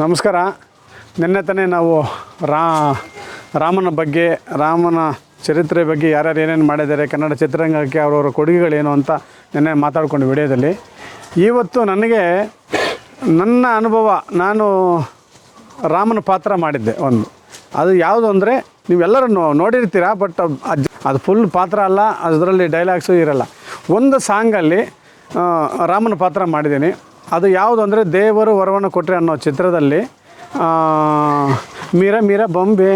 ನಮಸ್ಕಾರ. ನಿನ್ನೆ ತಾನೇ ನಾವು ರಾ, ರಾಮನ ಬಗ್ಗೆ, ರಾಮನ ಚರಿತ್ರೆ ಬಗ್ಗೆ ಯಾರ್ಯಾರು ಏನೇನು ಮಾಡಿದ್ದಾರೆ, ಕನ್ನಡ ಚಿತ್ರರಂಗಕ್ಕೆ ಅವರವರ ಕೊಡುಗೆಗಳೇನು ಅಂತ ನಿನ್ನೆ ಮಾತಾಡ್ಕೊಂಡು ವಿಡಿಯೋದಲ್ಲಿ. ಇವತ್ತು ನನಗೆ ನನ್ನ ಅನುಭವ, ನಾನು ರಾಮನ ಪಾತ್ರ ಮಾಡಿದ್ದೆ ಒಂದು. ಅದು ಯಾವುದು ಅಂದರೆ, ನೀವೆಲ್ಲರೂ ನೋಡಿರ್ತೀರ, ಬಟ್ ಅದು ಅದು ಫುಲ್ ಪಾತ್ರ ಅಲ್ಲ, ಅದರಲ್ಲಿ ಡೈಲಾಗ್ಸು ಇರಲ್ಲ. ಒಂದು ಸಾಂಗಲ್ಲಿ ರಾಮನ ಪಾತ್ರ ಮಾಡಿದ್ದೀನಿ. ಅದು ಯಾವುದು ಅಂದರೆ ದೇವರು ವರವನ್ನು ಕೊಟ್ಟರೆ ಅನ್ನೋ ಚಿತ್ರದಲ್ಲಿ ಮೀರ ಮೀರ ಬೊಂಬೆ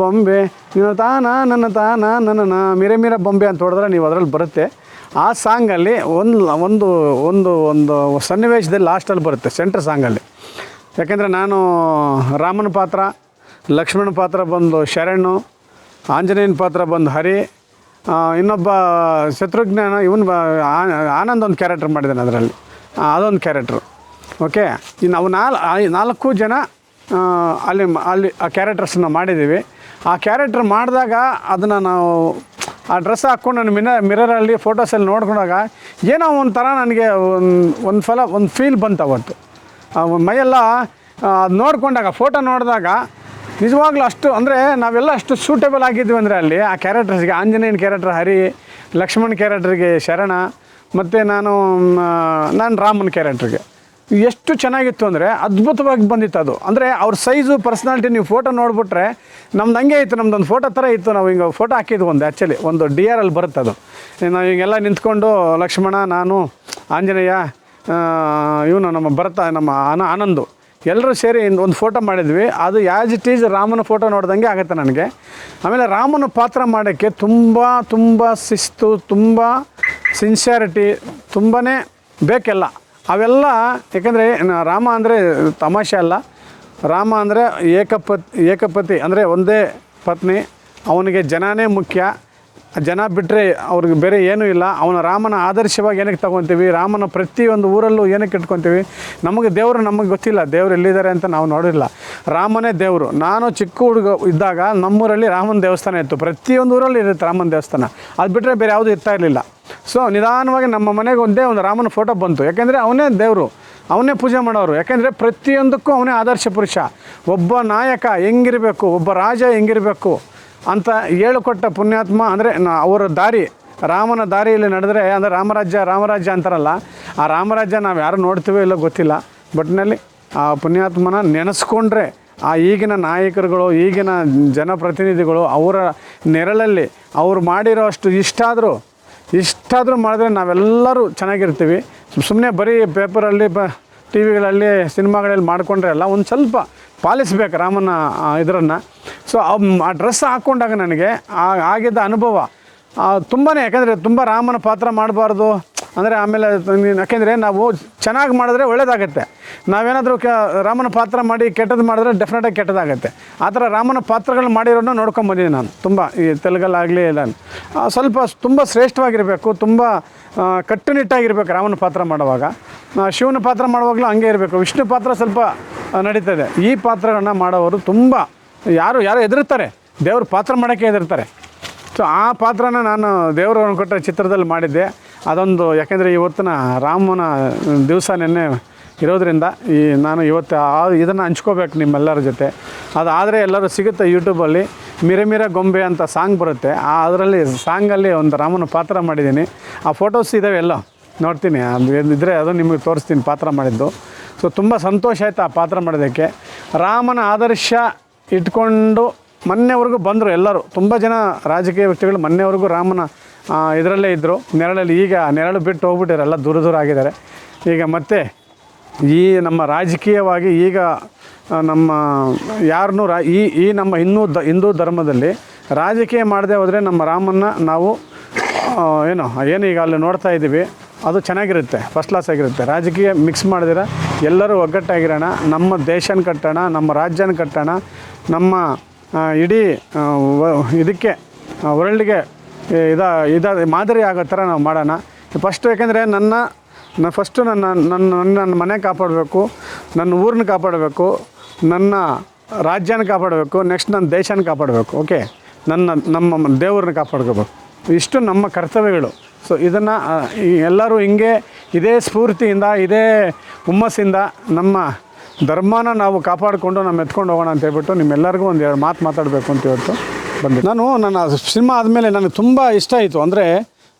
ಬೊಂಬೆ ನೀನು ತಾನ ನನ್ನ ತಾನ ನನ್ನ ಮೀರ ಮೀರ ಬೊಂಬೆ ಅಂತ ಹೊಡೆದ್ರೆ ನೀವು ಅದರಲ್ಲಿ ಬರುತ್ತೆ. ಆ ಸಾಂಗಲ್ಲಿ ಒಂದು ಒಂದು ಒಂದು ಒಂದು ಸನ್ನಿವೇಶದಲ್ಲಿ ಲಾಸ್ಟಲ್ಲಿ ಬರುತ್ತೆ ಸೆಂಟ್ರ್ ಸಾಂಗಲ್ಲಿ ಯಾಕೆಂದರೆ ನಾನು ರಾಮನ ಪಾತ್ರ ಲಕ್ಷ್ಮಣ ಪಾತ್ರ ಬಂದು ಶರಣು, ಆಂಜನೇಯನ ಪಾತ್ರ ಬಂದು ಹರಿ ಇನ್ನೊಬ್ಬ ಶತ್ರುಘ್ನ ಇವನು ಆನಂದ್ ಒಂದು ಕ್ಯಾರೆಕ್ಟರ್ ಮಾಡಿದ್ದಾನೆ ಅದರಲ್ಲಿ. ಅದೊಂದು ಕ್ಯಾರೆಕ್ಟ್ರು ಓಕೆ ಇನ್ನು ನಾವು ನಾಲ್ ನಾಲ್ಕು ಜನ ಅಲ್ಲಿ ಅಲ್ಲಿ ಆ ಕ್ಯಾರೆಕ್ಟರ್ಸನ್ನ ಮಾಡಿದ್ದೀವಿ. ಆ ಕ್ಯಾರೆಕ್ಟ್ರ್ ಮಾಡಿದಾಗ ಅದನ್ನು ನಾವು ಆ ಡ್ರೆಸ್ ಹಾಕ್ಕೊಂಡು ನಾನು ಮಿನ ಮಿರರಲ್ಲಿ ಫೋಟೋಸಲ್ಲಿ ನೋಡ್ಕೊಂಡಾಗ ಏನೋ ಒಂಥರ ನನಗೆ ಒಂದು ಒಂದು ಸಲ ಒಂದು ಫೀಲ್ ಬಂತು ಅವತ್ತು. ಮೈಯೆಲ್ಲ ಅದು ನೋಡಿಕೊಂಡಾಗ ಫೋಟೋ ನೋಡಿದಾಗ ನಿಜವಾಗ್ಲೂ ಅಷ್ಟು, ಅಂದರೆ ನಾವೆಲ್ಲ ಅಷ್ಟು ಸೂಟೇಬಲ್ ಆಗಿದ್ವಿ ಅಂದರೆ ಅಲ್ಲಿ ಆ ಕ್ಯಾರೆಕ್ಟರ್ಸ್ಗೆ ಆಂಜನೇಯನ ಕ್ಯಾರೆಕ್ಟರ್ ಹರಿ, ಲಕ್ಷ್ಮಣ್ ಕ್ಯಾರೆಕ್ಟರ್ಗೆ ಶರಣ ಮತ್ತು ನಾನು ನಾನು ರಾಮನ್ ಕ್ಯಾರೆಕ್ಟ್ರಿಗೆ ಎಷ್ಟು ಚೆನ್ನಾಗಿತ್ತು ಅಂದರೆ ಅದ್ಭುತವಾಗಿ ಬಂದಿತ್ತು ಅದು. ಅಂದರೆ ಅವ್ರ ಸೈಜು ಪರ್ಸ್ನಾಲಿಟಿ ನೀವು ಫೋಟೋ ನೋಡಿಬಿಟ್ರೆ ನಮ್ದು ಹಂಗೆ ಇತ್ತು ನಮ್ದೊಂದು ಫೋಟೋ ಥರ ಇತ್ತು. ನಾವು ಹಿಂಗೆ ಫೋಟೋ ಹಾಕಿದ್ವು ಒಂದು ಆ್ಯಕ್ಚುಲಿ ಒಂದು ಡಿ ಆರ್ ಅಲ್ಲಿ ಬರುತ್ತೆ ಅದು. ನಾವು ಹಿಂಗೆಲ್ಲ ನಿಂತ್ಕೊಂಡು ಲಕ್ಷ್ಮಣ, ನಾನು, ಆಂಜನೇಯ ಇವನು ನಮ್ಮ ಭರತ, ನಮ್ಮ ಆನ, ಆನಂದು. ಎಲ್ಲರೂ ಸೇರಿ ಒಂದು ಫೋಟೋ ಮಾಡಿದ್ವಿ. ಅದು ಆ್ಯಸ್ ಇಟ್ ಈಸ್ ರಾಮನ ಫೋಟೋ ನೋಡ್ದಂಗೆ ಆಗುತ್ತೆ ನನಗೆ. ಆಮೇಲೆ ರಾಮನ ಪಾತ್ರ ಮಾಡೋಕ್ಕೆ ತುಂಬ ತುಂಬ ಶಿಸ್ತು, ತುಂಬ ಸಿನ್ಸಿಯಾರಿಟಿ ತುಂಬಾ ಬೇಕೆಲ್ಲ. ಅವೆಲ್ಲ ಯಾಕಂದರೆ, ರಾಮ ಅಂದರೆ ತಮಾಷೆ ಅಲ್ಲ. ರಾಮ ಅಂದರೆ ಏಕಪತ್, ಏಕಪತಿ ಅಂದರೆ ಒಂದೇ ಪತ್ನಿ, ಅವನಿಗೆ ಜನನೇ ಮುಖ್ಯ. ಜನ ಬಿಟ್ಟರೆ ಅವ್ರಿಗೆ ಬೇರೆ ಏನೂ ಇಲ್ಲ. ಅವನ ರಾಮನ ಆದರ್ಶವಾಗಿ ಏನಕ್ಕೆ ತಗೊತೀವಿ? ರಾಮನ ಪ್ರತಿಯೊಂದು ಊರಲ್ಲೂ ಏನಕ್ಕೆ ಇಟ್ಕೊತೀವಿ? ನಮಗೆ ದೇವರು ನಮಗೆ ಗೊತ್ತಿಲ್ಲ. ದೇವರು ಎಲ್ಲಿದ್ದಾರೆ ಅಂತ ನಾವು ನೋಡಿಲ್ಲ. ರಾಮನೇ ದೇವರು. ನಾನು ಚಿಕ್ಕ ಹುಡುಗ ಇದ್ದಾಗ ನಮ್ಮೂರಲ್ಲಿ ರಾಮನ ದೇವಸ್ಥಾನ ಇತ್ತು. ಪ್ರತಿಯೊಂದು ಊರಲ್ಲಿ ಇರುತ್ತೆ ರಾಮನ ದೇವಸ್ಥಾನ. ಅದು ಬಿಟ್ಟರೆ ಬೇರೆ ಯಾವುದೂ ಇರ್ತಾ ಇರಲಿಲ್ಲ. ಸೊ ನಿಧಾನವಾಗಿ ನಮ್ಮ ಮನೆಗೆ ಒಂದೇ ಒಂದು ರಾಮನ ಫೋಟೋ ಬಂತು. ಯಾಕೆಂದರೆ ಅವನೇ ದೇವರು. ಅವನೇ ಪೂಜೆ ಮಾಡೋರು. ಯಾಕೆಂದರೆ ಪ್ರತಿಯೊಂದಕ್ಕೂ ಅವನೇ ಆದರ್ಶ ಪುರುಷ. ಒಬ್ಬ ನಾಯಕ ಹೆಂಗಿರಬೇಕು? ಒಬ್ಬ ರಾಜ ಹೆಂಗಿರಬೇಕು? ಅಂತ ಹೇಳಿಕೊಟ್ಟ ಪುಣ್ಯಾತ್ಮ ಅಂದರೆ ಅವರ ದಾರಿ, ರಾಮನ ದಾರಿಯಲ್ಲಿ ನಡೆದರೆ ಅಂದರೆ ರಾಮರಾಜ್ಯ ರಾಮರಾಜ್ಯ ಅಂತಾರಲ್ಲ, ಆ ರಾಮರಾಜ್ಯ ನಾವು ಯಾರು ನೋಡ್ತೀವೋ ಇಲ್ಲೋ ಗೊತ್ತಿಲ್ಲ. ಬಟ್ನಲ್ಲಿ ಆ ಪುಣ್ಯಾತ್ಮನ ನೆನೆಸ್ಕೊಂಡ್ರೆ ಆ ಈಗಿನ ನಾಯಕರುಗಳು, ಈಗಿನ ಜನಪ್ರತಿನಿಧಿಗಳು ಅವರ ನೆರಳಲ್ಲಿ ಅವ್ರು ಮಾಡಿರೋ ಅಷ್ಟು ಇಷ್ಟಾದರೂ ಇಷ್ಟಾದರೂ ಮಾಡಿದ್ರೆ ನಾವೆಲ್ಲರೂ ಚೆನ್ನಾಗಿರ್ತೀವಿ. ಸುಮ್ಮನೆ ಬರೀ ಪೇಪರಲ್ಲಿ ಬ ಟಿ ವಿಗಳಲ್ಲಿ ಸಿನಿಮಾಗಳಲ್ಲಿ ಮಾಡಿಕೊಂಡ್ರೆ ಅಲ್ಲ, ಒಂದು ಸ್ವಲ್ಪ ಪಾಲಿಸ್ಬೇಕು ರಾಮನ ಇದರನ್ನು. ಸೊ ಆ ಡ್ರೆಸ್ ಹಾಕ್ಕೊಂಡಾಗ ನನಗೆ ಆ ಆಗಿದ್ದ ಅನುಭವ ತುಂಬಾ ಯಾಕಂದರೆ ತುಂಬ ರಾಮನ ಪಾತ್ರ ಮಾಡಬಾರ್ದು ಅಂದರೆ ಆಮೇಲೆ ಯಾಕೆಂದರೆ ನಾವು ಚೆನ್ನಾಗಿ ಮಾಡಿದ್ರೆ ಒಳ್ಳೇದಾಗುತ್ತೆ. ನಾವೇನಾದರೂ ಕ ರಾಮನ ಪಾತ್ರ ಮಾಡಿ ಕೆಟ್ಟದ್ದು ಮಾಡಿದ್ರೆ ಡೆಫಿನೆಟಾಗಿ ಕೆಟ್ಟದಾಗುತ್ತೆ. ಆ ಥರ ರಾಮನ ಪಾತ್ರಗಳು ಮಾಡಿರೋನ್ನ ನೋಡ್ಕೊಂಬಂದಿದ್ದೀನಿ ನಾನು ತುಂಬ ಈ ತೆಲುಗಲ್ಲಾಗಲಿ ಆ, ಸ್ವಲ್ಪ ತುಂಬ ಶ್ರೇಷ್ಠವಾಗಿರಬೇಕು ತುಂಬ ಕಟ್ಟುನಿಟ್ಟಾಗಿರಬೇಕು ರಾಮನ ಪಾತ್ರ ಮಾಡುವಾಗ. ಶಿವನ ಪಾತ್ರ ಮಾಡುವಾಗಲೂ ಹಂಗೆ ಇರಬೇಕು. ವಿಷ್ಣು ಪಾತ್ರ ಸ್ವಲ್ಪ ನಡೀತದೆ. ಈ ಪಾತ್ರಗಳನ್ನ ಮಾಡೋವರು ತುಂಬ ಯಾರು ಯಾರು ಹೆದರ್ತಾರೆ ದೇವ್ರ ಪಾತ್ರ ಮಾಡೋಕ್ಕೆ ಹೆದರ್ತಾರೆ. ಸೊ ಆ ಪಾತ್ರನ ನಾನು ದೇವರು ಕೊಟ್ಟ ಚಿತ್ರದಲ್ಲಿ ಮಾಡಿದ್ದೆ. ಅದೊಂದು, ಯಾಕೆಂದರೆ ಇವತ್ತಿನ ರಾಮನ ದಿವಸ ನಿನ್ನೆ ಇರೋದರಿಂದ ಈ ನಾನು ಇವತ್ತು ಆ ಇದನ್ನು ಹಂಚ್ಕೋಬೇಕು ನಿಮ್ಮೆಲ್ಲರ ಜೊತೆ. ಅದಾದರೆ ಎಲ್ಲರೂ ಸಿಗುತ್ತೆ ಯೂಟ್ಯೂಬಲ್ಲಿ. ಮಿರ ಮಿರ ಗೊಂಬೆ ಅಂತ ಸಾಂಗ್ ಬರುತ್ತೆ. ಆ ಅದರಲ್ಲಿ ಸಾಂಗಲ್ಲಿ ಒಂದು ರಾಮನ ಪಾತ್ರ ಮಾಡಿದ್ದೀನಿ. ಆ ಫೋಟೋಸ್ ಇದ್ದಾವೆ ಎಲ್ಲ. ನೋಡ್ತೀನಿ. ಅದು ಇದ್ದರೆ ಅದು ನಿಮಗೆ ತೋರಿಸ್ತೀನಿ ಪಾತ್ರ ಮಾಡಿದ್ದು. ಸೊ ತುಂಬ ಸಂತೋಷ ಆಯಿತು ಆ ಪಾತ್ರ ಮಾಡೋದಕ್ಕೆ ರಾಮನ ಆದರ್ಶ ಇಟ್ಕೊಂಡು ಮೊನ್ನೆವರೆಗೂ ಬಂದರು ಎಲ್ಲರೂ. ತುಂಬ ಜನ ರಾಜಕೀಯ ವ್ಯಕ್ತಿಗಳು ಮೊನ್ನೆವರೆಗೂ ರಾಮನ ಇದರಲ್ಲೇ ಇದ್ದರು ನೆರಳಲ್ಲಿ ಈಗ ನೆರಳು ಬಿಟ್ಟು ಹೋಗ್ಬಿಟ್ಟಿದ್ದಾರೆ ಎಲ್ಲ ದೂರ ದೂರ ಆಗಿದ್ದಾರೆ. ಈಗ ಮತ್ತೆ ಈ ನಮ್ಮ ರಾಜಕೀಯವಾಗಿ ಈಗ ನಮ್ಮ ಯಾರನ್ನೂ ರಾ, ಈ ಈ ನಮ್ಮ ಹಿಂದೂ ದ, ಹಿಂದೂ ಧರ್ಮದಲ್ಲಿ ರಾಜಕೀಯ ಮಾಡದೆ ಹೋದರೆ ನಮ್ಮ ರಾಮನ್ನ ನಾವು ಏನು ಏನು ಈಗ ಅಲ್ಲಿ ನೋಡ್ತಾ ಇದ್ದೀವಿ. ಅದು ಚೆನ್ನಾಗಿರುತ್ತೆ ಫಸ್ಟ್ ಕ್ಲಾಸ್ ಆಗಿರುತ್ತೆ. ರಾಜಕೀಯ ಮಿಕ್ಸ್ ಮಾಡಿದ್ರೆ, ಎಲ್ಲರೂ ಒಗ್ಗಟ್ಟಾಗಿರೋಣ, ನಮ್ಮ ದೇಶನ ಕಟ್ಟೋಣ, ನಮ್ಮ ರಾಜ್ಯನ ಕಟ್ಟೋಣ, ನಮ್ಮ ಇಡೀ ಇದಕ್ಕೆ ವರ್ಲ್ಡ್ಗೆ ಇದ ಇದ, ಮಾದರಿ ಆಗೋ ಥರ ನಾವು ಮಾಡೋಣ. ಫಸ್ಟು ಯಾಕೆಂದರೆ ನನ್ನ ನಾನು ಫಸ್ಟು ನನ್ನ ನನ್ನ ನನ್ನ ಮನೆ ಕಾಪಾಡಬೇಕು, ನನ್ನ ಊರನ್ನ ಕಾಪಾಡಬೇಕು, ನನ್ನ ರಾಜ್ಯನ ಕಾಪಾಡಬೇಕು ನೆಕ್ಸ್ಟ್ ನನ್ನ ದೇಶನ ಕಾಪಾಡಬೇಕು ಓಕೆ ನನ್ನ, ನಮ್ಮ ದೇವ್ರನ್ನ ಕಾಪಾಡ್ಕೋಬೇಕು. ಇಷ್ಟು ನಮ್ಮ ಕರ್ತವ್ಯಗಳು. ಸೊ ಇದನ್ನು ಎಲ್ಲರೂ ಹಿಂಗೆ ಇದೇ ಸ್ಫೂರ್ತಿಯಿಂದ, ಇದೇ ಹುಮ್ಮಸ್ಸಿಂದ ನಮ್ಮ ಧರ್ಮನ ನಾವು ಕಾಪಾಡಿಕೊಂಡು ನಮ್ಮ ಎತ್ಕೊಂಡು ಹೋಗೋಣ ಅಂತ ಹೇಳ್ಬಿಟ್ಟು ನಿಮ್ಮೆಲ್ಲರಿಗೂ ಒಂದು ಎರಡು ಮಾತು ಮಾತಾಡಬೇಕು ಅಂತ ಇವತ್ತು ಬಂದೆ ನಾನು ನನ್ನ ಸಿನಿಮಾ ಆದಮೇಲೆ ನನಗೆ ತುಂಬ ಇಷ್ಟ ಆಯಿತು. ಅಂದರೆ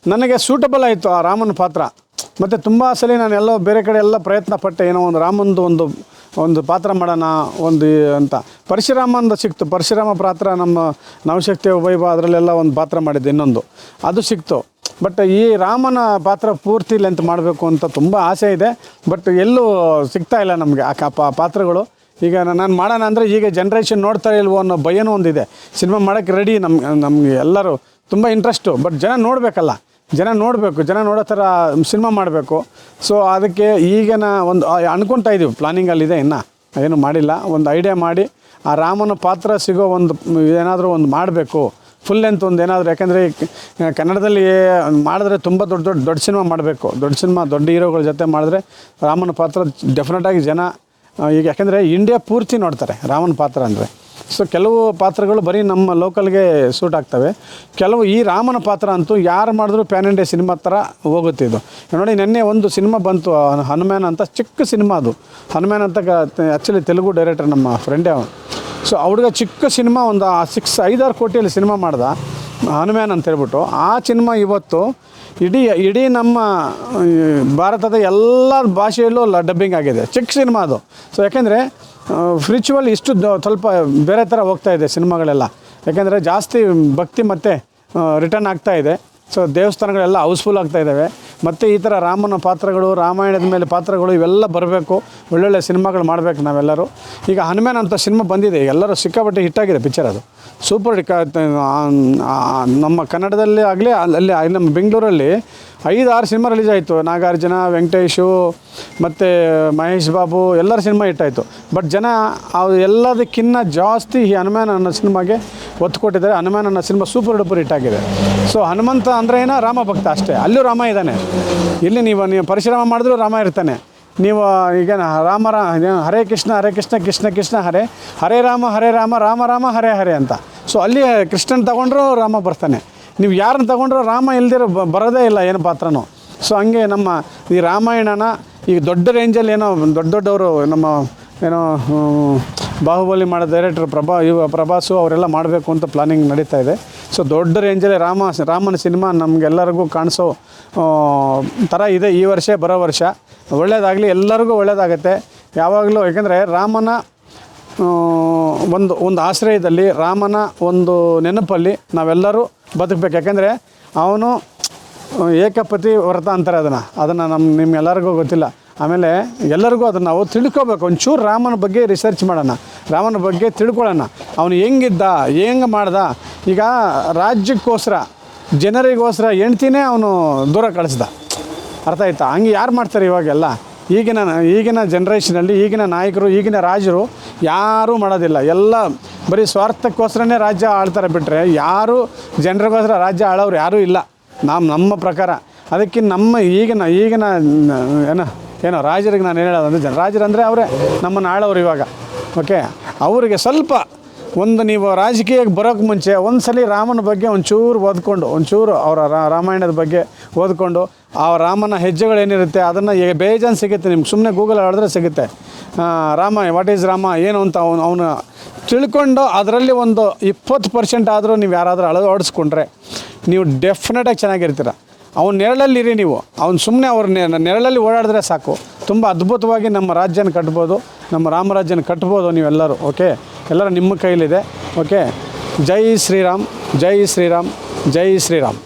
ನನಗೆ ಸೂಟಬಲ್ ಆಯಿತು ಆ ರಾಮನ ಪಾತ್ರ. ಮತ್ತು ತುಂಬ ಸಲ ನಾನು ಎಲ್ಲೋ ಬೇರೆ ಕಡೆ ಎಲ್ಲ ಪ್ರಯತ್ನ ಪಟ್ಟೆ ಏನೋ ಒಂದು ರಾಮಂದು ಒಂದು ಒಂದು ಪಾತ್ರ ಮಾಡೋಣ, ಒಂದು ಅಂತ. ಪರಶುರಾಮಂದು ಸಿಕ್ತು. ಪರಶುರಾಮ ಪಾತ್ರ ನಮ್ಮ ನವಶಕ್ತಿ ವೈಭವ ಅದರಲ್ಲೆಲ್ಲ ಒಂದು ಪಾತ್ರ ಮಾಡಿದ್ದೆ ಇನ್ನೊಂದು. ಅದು ಸಿಕ್ತು. ಬಟ್ ಈ ರಾಮನ ಪಾತ್ರ ಪೂರ್ತಿ ಲೆಂತ್ ಮಾಡಬೇಕು ಅಂತ ತುಂಬ ಆಸೆ ಇದೆ. ಬಟ್ ಎಲ್ಲೂ ಸಿಗ್ತಾ ಇಲ್ಲ ನಮಗೆ ಆ ಪಾತ್ರಗಳು. ಈಗ ನಾನು ಮಾಡೋಣ ಅಂದರೆ ಈಗ ಜನ್ರೇಷನ್ ನೋಡ್ತಾ ಇಲ್ವೋ ಅನ್ನೋ ಭಯನೂ ಒಂದಿದೆ. ಸಿನಿಮಾ ಮಾಡೋಕ್ಕೆ ರೆಡಿ ನಮ್ಗೆ ನಮಗೆ ಎಲ್ಲರೂ. ತುಂಬ ಇಂಟ್ರೆಸ್ಟು ಬಟ್ ಜನ ನೋಡಬೇಕಲ್ಲ. ಜನ ನೋಡಬೇಕು. ಜನ ನೋಡೋ ಥರ ಸಿನಿಮಾ ಮಾಡಬೇಕು. ಸೊ ಅದಕ್ಕೆ ಈಗಿನ ಒಂದು ಅನ್ಕೊತಾ ಇದ್ದೀವಿ ಪ್ಲಾನಿಂಗಲ್ಲಿದೆ ಇನ್ನು. ಏನು ಮಾಡಿಲ್ಲ. ಒಂದು ಐಡಿಯಾ ಮಾಡಿ ಆ ರಾಮನ ಪಾತ್ರ ಸಿಗೋ ಒಂದು, ಏನಾದರೂ ಒಂದು ಮಾಡಬೇಕು. ಫುಲ್ ಲೆಂತ್ ಒಂದು ಏನಾದರೂ, ಯಾಕೆಂದರೆ ಕನ್ನಡದಲ್ಲಿ ಮಾಡಿದ್ರೆ ತುಂಬ ದೊಡ್ಡ ದೊಡ್ಡ ದೊಡ್ಡ ಸಿನಿಮಾ ಮಾಡಬೇಕು. ದೊಡ್ಡ ಸಿನಿಮಾ ದೊಡ್ಡ ಹೀರೋಗಳ ಜೊತೆ ಮಾಡಿದ್ರೆ ರಾಮನ ಪಾತ್ರ ಡೆಫಿನೆಟಾಗಿ ಜನ ಈಗ ಯಾಕೆಂದರೆ ಇಂಡಿಯಾ ಪೂರ್ತಿ ನೋಡ್ತಾರೆ ರಾಮನ ಪಾತ್ರ ಅಂದರೆ. ಸೊ ಕೆಲವು ಪಾತ್ರಗಳು ಬರೀ ನಮ್ಮ ಲೋಕಲ್ಗೆ ಸೂಟ್ ಆಗ್ತವೆ. ಕೆಲವು ಈ ರಾಮನ ಪಾತ್ರ ಅಂತೂ ಯಾರು ಮಾಡಿದ್ರು ಪ್ಯಾನ್ ಇಂಡಿಯಾ ಸಿನಿಮಾ ಥರ ಹೋಗುತ್ತೆ ಇದು. ನೋಡಿ, ನಿನ್ನೆ ಒಂದು ಸಿನಿಮಾ ಬಂತು, ಹನುಮಾನ್ ಅಂತ, ಚಿಕ್ಕ ಸಿನಿಮಾ ಅದು. ಹನುಮಾನ್ ಅಂತ ಆ್ಯಕ್ಚುಲಿ ತೆಲುಗು ಡೈರೆಕ್ಟರ್ ನಮ್ಮ ಫ್ರೆಂಡೇ ಅವನು. ಸೊ ಅವ್ರಿಗೆ ಚಿಕ್ಕ ಸಿನಿಮಾ ಒಂದು ಸಿಕ್ಸ್ ಐದಾರು ಕೋಟಿಯಲ್ಲಿ ಸಿನಿಮಾ ಮಾಡ್ದ, ಹನುಮಾನ್ ಅಂತ ಹೇಳ್ಬಿಟ್ಟು. ಆ ಸಿನಿಮಾ ಇವತ್ತು ಇಡೀ ಇಡೀ ನಮ್ಮ ಭಾರತದ ಎಲ್ಲ ಭಾಷೆಯಲ್ಲೂ ಡಬ್ಬಿಂಗ್ ಆಗಿದೆ. ಚಿಕ್ಕ ಸಿನಿಮಾ ಅದು. ಸೊ ಯಾಕೆಂದರೆ ಫ್ರಿಚುವಲ್ ಇಷ್ಟು ಸ್ವಲ್ಪ ಬೇರೆ ಥರ ಹೋಗ್ತಾ ಇದೆ ಸಿನಿಮಾಗಳೆಲ್ಲ. ಯಾಕೆಂದರೆ ಜಾಸ್ತಿ ಭಕ್ತಿ ಮತ್ತು ರಿಟರ್ನ್ ಆಗ್ತಾ ಇದೆ. ಸೊ ದೇವಸ್ಥಾನಗಳೆಲ್ಲ ಹೌಸ್ಫುಲ್ ಆಗ್ತಾ ಇದ್ದಾವೆ ಮತ್ತು ಈ ಥರ ರಾಮನ ಪಾತ್ರಗಳು, ರಾಮಾಯಣದ ಮೇಲೆ ಪಾತ್ರಗಳು ಇವೆಲ್ಲ ಬರಬೇಕು. ಒಳ್ಳೊಳ್ಳೆ ಸಿನಿಮಾಗಳು ಮಾಡಬೇಕು ನಾವೆಲ್ಲರೂ. ಈಗ ಹನುಮಾನ್ ಅಂತ ಸಿನಿಮಾ ಬಂದಿದೆ. ಎಲ್ಲರೂ ಸಿಕ್ಕಾಪಟ್ಟೆ ಹಿಟ್ಟಾಗಿದೆ ಪಿಕ್ಚರ್ ಅದು. ಸೂಪರ್ ನಮ್ಮ ಕನ್ನಡದಲ್ಲಿ ಆಗಲಿ ಅಲ್ಲಿ, ನಮ್ಮ ಬೆಂಗಳೂರಲ್ಲಿ ಐದು ಆರು ಸಿನಿಮಾ ರಿಲೀಸ್ ಆಯಿತು. ನಾಗಾರ್ಜುನ, ವೆಂಕಟೇಶು, ಮತ್ತು ಮಹೇಶ್ ಬಾಬು, ಎಲ್ಲರ ಸಿನಿಮಾ ಹಿಟ್ಟಾಯಿತು ಬಟ್ ಜನ ಅದು ಎಲ್ಲದಕ್ಕಿಂತ ಜಾಸ್ತಿ ಈ ಹನುಮಾನ್ ಅನ್ನೋ ಸಿನಿಮಾಗೆ ಒತ್ತು ಕೊಟ್ಟಿದ್ದಾರೆ. ಹನುಮಾನ್ ಅನ್ನೋ ಸಿನಿಮಾ ಸೂಪರ್ ಡೂಪರ್ ಆಗಿದೆ. ಸೊ ಹನುಮಂತ ಅಂದರೆ ಏನೋ? ರಾಮ ಭಕ್ತ ಅಷ್ಟೇ. ಅಲ್ಲೂ ರಾಮ ಇದ್ದಾನೆ. ಇಲ್ಲಿ ನೀವು ನೀವು ಪರಿಶ್ರಮ ಮಾಡಿದ್ರೂ ರಾಮ ಇರ್ತಾನೆ. ನೀವು, ಈಗ ರಾಮ, ರಾ ಹರೇ ಕೃಷ್ಣ ಹರೇ ಕೃಷ್ಣ ಕೃಷ್ಣ ಕೃಷ್ಣ, ಹರೇ ಹರೇ ರಾಮ ಹರೇ ರಾಮ ರಾಮ ರಾಮ, ಹರೇ ಹರೇ ಅಂತ. ಸೊ ಅಲ್ಲಿ ಕೃಷ್ಣನ್ ತಗೊಂಡ್ರು ರಾಮ ಬರ್ತಾನೆ. ನೀವು ಯಾರನ್ನ ತಗೊಂಡ್ರೆ ರಾಮ ಇಲ್ದಿರೋ ಬರೋದೇ ಇಲ್ಲ ಏನು ಪಾತ್ರನೂ. ಸೊ ಹಂಗೆ ನಮ್ಮ ಈ ರಾಮಾಯಣನ ಈ ದೊಡ್ಡ ರೇಂಜಲ್ಲಿ ಏನೋ ದೊಡ್ಡ ದೊಡ್ಡವರು ನಮ್ಮ ಏನೋ ಬಾಹುಬಲಿ ಮಾಡೋ ಡೈರೆಕ್ಟರ್ ಪ್ರಭಾ ಇವ ಪ್ರಭಾಸು ಅವರೆಲ್ಲ ಮಾಡಬೇಕು ಅಂತ ಪ್ಲಾನಿಂಗ್ ನಡೀತಾ ಇದೆ. ಸೊ ದೊಡ್ಡ ರೇಂಜಲ್ಲಿ ರಾಮ, ರಾಮನ ಸಿನಿಮಾ ನಮಗೆಲ್ಲರಿಗೂ ಕಾಣಿಸೋ ಥರ ಇದೆ ಈ ವರ್ಷ ಬರೋ ವರ್ಷ. ಒಳ್ಳೆಯದಾಗಲಿ ಎಲ್ಲರಿಗೂ ಒಳ್ಳೆಯದಾಗತ್ತೆ ಯಾವಾಗಲೂ, ಯಾಕೆಂದರೆ ರಾಮನ ಒಂದು ಒಂದು ಆಶ್ರಯದಲ್ಲಿ ರಾಮನ ಒಂದು ನೆನಪಲ್ಲಿ ನಾವೆಲ್ಲರೂ ಬದುಕಬೇಕು. ಯಾಕೆಂದರೆ ಅವನು ಏಕಪತಿ ವ್ರತ ಅಂತಾರೆ ಅದನ್ನು. ಅದನ್ನು ನಮ್ಮ ನಿಮ್ಗೆಲ್ಲರಿಗೂ ಗೊತ್ತಿಲ್ಲ. ಆಮೇಲೆ ಎಲ್ಲರಿಗೂ ಅದನ್ನು ನಾವು ತಿಳ್ಕೊಬೇಕು. ಒಂಚೂರು ರಾಮನ ಬಗ್ಗೆ ರಿಸರ್ಚ್ ಮಾಡೋಣ. ರಾಮನ ಬಗ್ಗೆ ತಿಳ್ಕೊಳ್ಳೋಣ. ಅವನು ಹೆಂಗಿದ್ದ, ಹೆಂಗೆ ಮಾಡ್ದ? ಈಗ ರಾಜ್ಯಕ್ಕೋಸ್ಕರ, ಜನರಿಗೋಸ್ಕರ ಹೆಂಡ್ತಿನೇ ಅವನು ದೂರ ಕಳಿಸ್ದ. ಅರ್ಥ ಆಯ್ತಾ? ಹಂಗೆ ಯಾರು ಮಾಡ್ತಾರೆ ಇವಾಗೆಲ್ಲ? ಈಗಿನ ಈಗಿನ ಜನ್ರೇಷನಲ್ಲಿ ಈಗಿನ ನಾಯಕರು, ಈಗಿನ ರಾಜರು ಯಾರೂ ಮಾಡೋದಿಲ್ಲ. ಎಲ್ಲ ಬರೀ ಸ್ವಾರ್ಥಕ್ಕೋಸ್ಕರನೇ ರಾಜ್ಯ ಆಳ್ತಾರೆ ಬಿಟ್ಟರೆ ಯಾರೂ ಜನರಿಗೋಸ್ಕರ ರಾಜ್ಯ ಆಳೋರು ಯಾರೂ ಇಲ್ಲ. ನಮ್ಮ ನಮ್ಮ ಪ್ರಕಾರ. ಅದಕ್ಕೆ ನಮ್ಮ ಈಗಿನ ಈಗಿನ ಏನೋ ಏನೋ ರಾಜರಿಗೆ ನಾನು ಏನು ಹೇಳೋದು ಅಂದರೆ ಜನ ರಾಜರಂದರೆ ಅವರೇ ನಮ್ಮನ್ನು ಆಳೋರು ಇವಾಗ. ಓಕೆ ಅವರಿಗೆ ಸ್ವಲ್ಪ ಒಂದು ನೀವು ರಾಜಕೀಯಕ್ಕೆ ಬರೋಕ್ಕೆ ಮುಂಚೆ ಒಂದು ಸಲ ರಾಮನ ಬಗ್ಗೆ ಒಂಚೂರು ಓದ್ಕೊಂಡು, ಒಂಚೂರು ಅವರ ರಾಮಾಯಣದ ಬಗ್ಗೆ ಓದ್ಕೊಂಡು, ಆ ರಾಮನ ಹೆಜ್ಜೆಗಳೇನಿರುತ್ತೆ ಅದನ್ನು ಬೇಜಾನ್ ಸಿಗುತ್ತೆ ನಿಮ್ಗೆ. ಸುಮ್ಮನೆ ಗೂಗಲ್ ಆಡಿದ್ರೆ ಸಿಗುತ್ತೆ. ರಾಮ ವಾಟ್ ಈಸ್ ರಾಮ, ಏನು ಅಂತ ಅವನು ಅವನು ತಿಳ್ಕೊಂಡು ಅದರಲ್ಲಿ ಒಂದು ಇಪ್ಪತ್ತು ಪರ್ಸೆಂಟ್ ಆದರೂ ನೀವು ಯಾರಾದರೂ ಅಳವಡಿಸ್ಕೊಂಡ್ರೆ ನೀವು ಡೆಫಿನೆಟಾಗಿ ಚೆನ್ನಾಗಿರ್ತೀರ. ಅವ್ನ ನೆರಳಲ್ಲಿರಿ ನೀವು. ಅವ್ನು ಸುಮ್ಮನೆ ಅವ್ರ ನೆರಳಲ್ಲಿ ಓಡಾಡಿದ್ರೆ ಸಾಕು. ತುಂಬ ಅದ್ಭುತವಾಗಿ ನಮ್ಮ ರಾಜ್ಯನ ಕಟ್ಬೋದು, ನಮ್ಮ ರಾಮರಾಜ್ಯನ ಕಟ್ಬೋದು ನೀವೆಲ್ಲರೂ ಓಕೆ ಎಲ್ಲರೂ ನಿಮ್ಮ ಕೈಲಿದೆ ಓಕೆ ಜೈ ಶ್ರೀರಾಮ್ ಜೈ ಶ್ರೀರಾಮ್ ಜೈ ಶ್ರೀರಾಮ್.